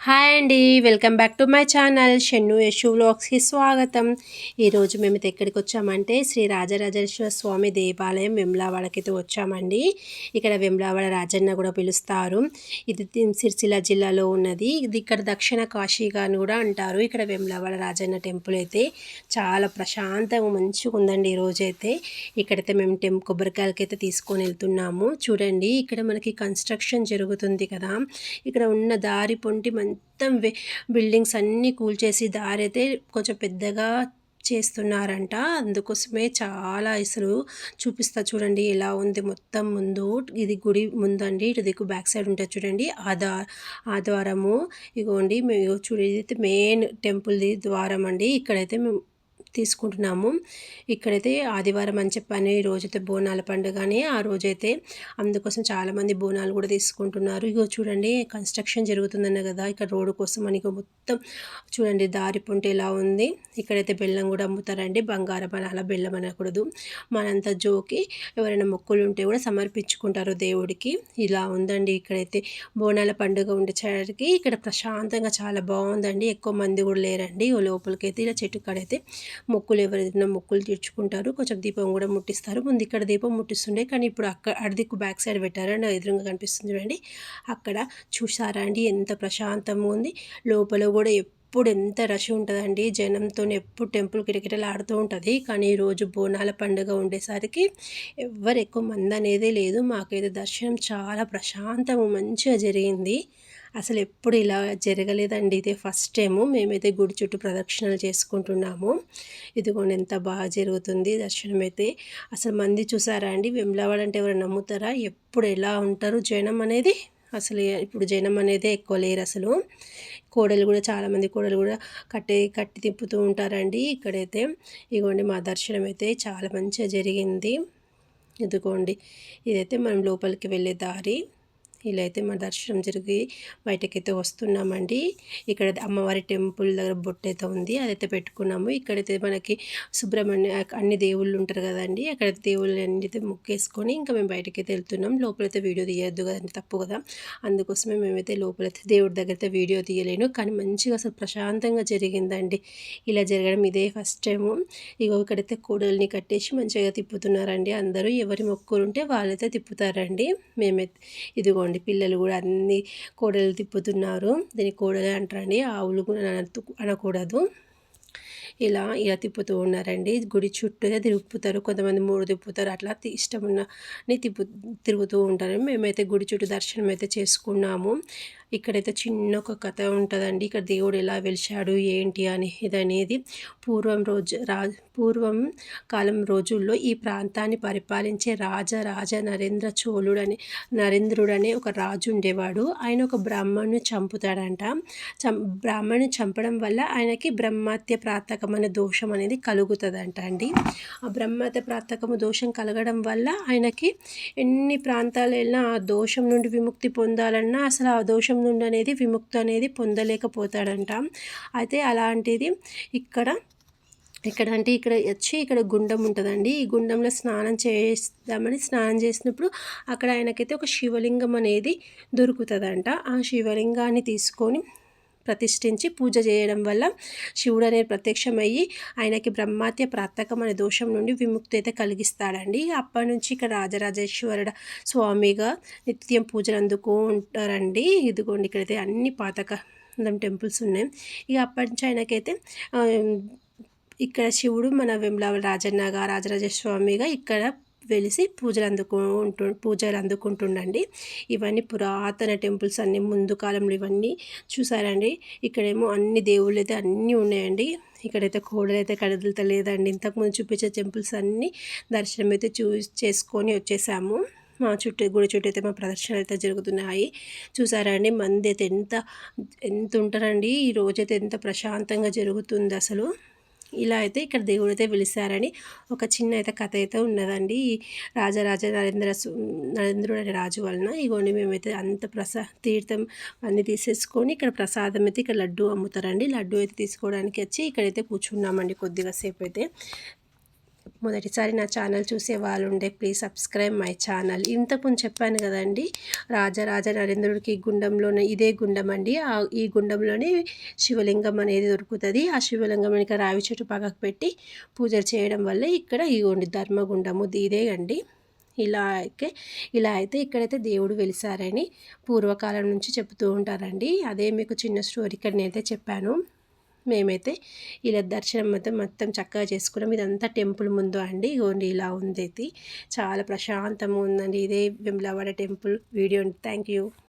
Hi అండి welcome back to my channel Shennu Yashu వ్లాగ్స్కి స్వాగతం. ఈరోజు మేము అయితే ఎక్కడికి వచ్చామంటే శ్రీ రాజరాజేశ్వర స్వామి దేవాలయం వెమ్లావాడకైతే వచ్చామండి. ఇక్కడ వెమ్లావాడ రాజన్న కూడా పిలుస్తారు. ఇది సిరిసిల్ల జిల్లాలో ఉన్నది. ఇది ఇక్కడ దక్షిణ కాశీగా కూడా అంటారు. ఇక్కడ వెమ్లావాడ రాజన్న టెంపుల్ అయితే చాలా ప్రశాంతంగా మంచిగా ఉందండి ఈరోజైతే ఇక్కడైతే మేము టెం కొబ్బరికాయలకైతే తీసుకొని వెళ్తున్నాము. చూడండి ఇక్కడ మనకి కన్స్ట్రక్షన్ జరుగుతుంది కదా. ఇక్కడ ఉన్న దారి పొంటి మొత్తం బిల్డింగ్స్ అన్నీ కూల్చేసి దారి అయితే కొంచెం పెద్దగా చేస్తున్నారంట. అందుకోసమే చాలా అసలు చూపిస్తా చూడండి ఎలా ఉంది మొత్తం ముందు. ఇది గుడి ముందండి ఇటు దిక్కు బ్యాక్ సైడ్ ఉంటుంది చూడండి ఆదా ఆద్వారము. ఆ ద్వారము ఇగోండి మేము చూడేది మెయిన్ టెంపుల్ది ద్వారం అండి. ఇక్కడైతే మేము తీసుకుంటున్నాము. ఇక్కడైతే ఆదివారం అని చెప్పని ఈ రోజైతే బోనాల పండుగ అని ఆ రోజైతే అందుకోసం చాలామంది బోనాలు కూడా తీసుకుంటున్నారు. ఇగో చూడండి కన్స్ట్రక్షన్ జరుగుతుందన్న కదా ఇక్కడ రోడ్డు కోసం అని మొత్తం చూడండి దారి పొంటి ఎలా ఉంది. ఇక్కడైతే బెల్లం కూడా అమ్ముతారండి బంగారం అని అలా బెల్లం అనకూడదు. మనంత జోకి ఎవరైనా మొక్కులు ఉంటే కూడా సమర్పించుకుంటారు దేవుడికి. ఇలా ఉందండి ఇక్కడైతే బోనాల పండుగ ఉండేసరికి ఇక్కడ ప్రశాంతంగా చాలా బాగుందండి ఎక్కువ మంది కూడా లేరండి. లోపలికైతే ఇలా చెట్టు కాడైతే మొక్కులు ఎవరైనా మొక్కులు తీర్చుకుంటారు. కొంచెం దీపం కూడా ముట్టిస్తారు. ముందు ఇక్కడ దీపం ముట్టిస్తుండే కానీ ఇప్పుడు అక్కడ అడిదిక్కు బ్యాక్ సైడ్ పెట్టారని ఎదురుగా కనిపిస్తుంది చూడండి. అక్కడ చూసారా అండి? ఎంత ప్రశాంతంగా ఉంది. లోపల కూడా ఎప్పుడు ఎంత రష్ ఉంటుందండి. జనంతో ఎప్పుడు టెంపుల్ కిటకిటలాడుతూ ఉంటుంది. కానీ ఈరోజు బోనాల పండుగ ఉండేసరికి ఎవరు ఎక్కువ మంది అనేది లేదు. మాకైతే దర్శనం చాలా ప్రశాంతంగా మంచిగా జరిగింది. అసలు ఎప్పుడు ఇలా జరగలేదండి. ఇదే ఫస్ట్ టైము మేమైతే గుడి చుట్టూ ప్రదక్షిణలు చేసుకుంటున్నాము. ఇదిగోండి ఎంత బాగా జరుగుతుంది దర్శనం అయితే అసలు మంది చూసారా అండి? వెమ్లవాడంటే ఎవరు నమ్ముతారా? ఎప్పుడు ఎలా ఉంటారు జనం అనేది అసలు ఇప్పుడు జనం అనేది ఎక్కువ లేరు అసలు. కోడలు కూడా చాలామంది కోడలు కూడా కట్టి కట్టి తిప్పుతూ ఉంటారండి ఇక్కడైతే. ఇదిగోండి మా దర్శనం అయితే చాలా మంచిగా జరిగింది. ఇదిగోండి ఇదైతే మనం లోపలికి వెళ్ళే దారి. ఇలా అయితే మా దర్శనం జరిగి బయటకైతే వస్తున్నామండి. ఇక్కడ అమ్మవారి టెంపుల్ దగ్గర బొట్టయితే ఉంది అదైతే పెట్టుకున్నాము. ఇక్కడైతే మనకి సుబ్రహ్మణ్య అన్ని దేవుళ్ళు ఉంటారు కదండి అక్కడ దేవుళ్ళు అయితే ముక్కేసుకొని ఇంకా మేము బయటకైతే వెళ్తున్నాం. లోపలైతే వీడియో తీయద్దు కదండి తప్పు కదా. అందుకోసమే మేమైతే లోపలైతే దేవుడి దగ్గర అయితే వీడియో తీయలేను. కానీ మంచిగా అసలు ప్రశాంతంగా జరిగిందండి. ఇలా జరగడం ఇదే ఫస్ట్ టైము. ఇగో ఇక్కడైతే కోడల్ని కట్టేసి మంచిగా తిప్పుతున్నారండి అందరూ. ఎవరి మొక్కులు ఉంటే వాళ్ళైతే తిప్పుతారండి. మేమైతే ఇదిగోండి. అండి. పిల్లలు కూడా అన్ని కోడలు తిప్పుతున్నారు. దీన్ని కోడలే అంటారండి. ఆవులు కూడా అనకూడదు. ఇలా ఇలా తిప్పుతూ ఉన్నారండి. గుడి చుట్టూ తిప్పుతారు. కొంతమంది మూడు తిప్పుతారు. అట్లా ఇష్టం ఉన్నని తిప్పు తిరుగుతూ ఉంటారు. మేమైతే గుడి చుట్టూ దర్శనం అయితే చేసుకున్నాము. ఇక్కడైతే చిన్న ఒక కథ ఉంటుందండి. ఇక్కడ దేవుడు ఎలా వెలిశాడు ఏంటి అనేది అనేది పూర్వం రోజు రా పూర్వం కాలం రోజుల్లో ఈ ప్రాంతాన్ని పరిపాలించే రాజ రాజ నరేంద్ర చోళుడు అని నరేంద్రుడు అనే ఒక రాజు ఉండేవాడు. ఆయన ఒక బ్రాహ్మణ్ణి చంపుతాడంట. చం బ్రాహ్మణ్ణి చంపడం వల్ల ఆయనకి బ్రహ్మత్య ప్రాతకం అనే దోషం అనేది కలుగుతుందంట అండి. ఆ బ్రహ్మత్య ప్రాతకము దోషం కలగడం వల్ల ఆయనకి ఎన్ని ప్రాంతాలైనా ఆ దోషం నుండి విముక్తి పొందాలన్నా అసలు ఆ దోషం నుండి అనేది విముక్తి అనేది పొందలేకపోతాడంట. అయితే అలాంటిది ఇక్కడ ఇక్కడ అంటే ఇక్కడ వచ్చి ఇక్కడ గుండం ఉంటుందండి. ఈ గుండంలో స్నానం చేస్తామని స్నానం చేసినప్పుడు అక్కడ ఆయనకైతే ఒక శివలింగం అనేది దొరుకుతుందంట. ఆ శివలింగాన్ని తీసుకొని ప్రతిష్ఠించి పూజ చేయడం వల్ల శివుడు అనేది ప్రత్యక్షమయ్యి ఆయనకి బ్రహ్మాత్య ప్రాతకం అనే దోషం నుండి విముక్తి అయితే కలిగిస్తాడండి. అప్పటి నుంచి ఇక్కడ రాజరాజేశ్వరుడ స్వామిగా నిత్యం పూజలు అందుకో ఉంటారండి ఇదిగోండి ఇక్కడైతే అన్ని పాతక టెంపుల్స్ ఉన్నాయి. ఇక అప్పటి నుంచి ఆయనకైతే ఇక్కడ శివుడు మన వెమ్లావ రాజన్నగా రాజరాజేశ్వర ఇక్కడ వెలిసి పూజలు అందుకుంటు పూజలు అందుకుంటుండండి. ఇవన్నీ పురాతన టెంపుల్స్ అన్ని ముందు కాలంలో ఇవన్నీ చూసారండి. ఇక్కడేమో అన్ని దేవుళ్ళు అయితే అన్నీ ఉన్నాయండి. ఇక్కడైతే కోడలు అయితే కదలతలేదండి ఇంతకుముందు చూపించే టెంపుల్స్ అన్నీ దర్శనం అయితే చూ చేసుకొని వచ్చేసాము. మా చుట్టూ గుడి చుట్టూ అయితే మా ప్రదర్శనలు అయితే జరుగుతున్నాయి. చూసారండి మంది అయితే ఎంత ఎంత ఉంటారండి. ఈ రోజైతే ఎంత ప్రశాంతంగా జరుగుతుంది అసలు. ఇలా అయితే ఇక్కడ దేవుడు అయితే పిలిచారని ఒక చిన్న అయితే కథ అయితే ఉన్నదండి. రాజరాజ నరేంద్ర నరేంద్రుడు అనే రాజు వలన ఇగోని మేమైతే అంత ప్రసా తీర్థం అన్నీ తీసేసుకొని ఇక్కడ ప్రసాదం అయితే ఇక్కడ లడ్డు అమ్ముతారండి. లడ్డు అయితే తీసుకోవడానికి వచ్చి ఇక్కడైతే కూర్చున్నామండి కొద్దిగా సేపు అయితే. మొదటిసారి నా ఛానల్ చూసే వాళ్ళు ఉండే ప్లీజ్ సబ్స్క్రైబ్ మై ఛానల్. ఇంతకుముందు చెప్పాను కదండి రాజరాజ నరేంద్రుడికి గుండంలోనే ఇదే గుండం అండి ఈ గుండంలోనే శివలింగం అనేది దొరుకుతుంది. ఆ శివలింగం ఇక రావి చెట్టు పక్కకు పెట్టి పూజలు చేయడం వల్ల ఇక్కడ ఈ ధర్మగుండము ఇదే అండి. ఇలా అయితే ఇలా అయితే ఇక్కడైతే దేవుడు వెలిసారని పూర్వకాలం నుంచి చెబుతూ ఉంటారండి. అదే మీకు చిన్న స్టోరీ ఇక్కడ నేనైతే చెప్పాను. మేమైతే ఇలా దర్శనం మొత్తం మొత్తం చక్కగా చేసుకున్నాం. ఇదంతా టెంపుల్ ముందు అండి. ఇగోండి ఇలా ఉంది చాలా ప్రశాంతంగా ఉందండి. ఇదే Vimalavada temple. Video thank you.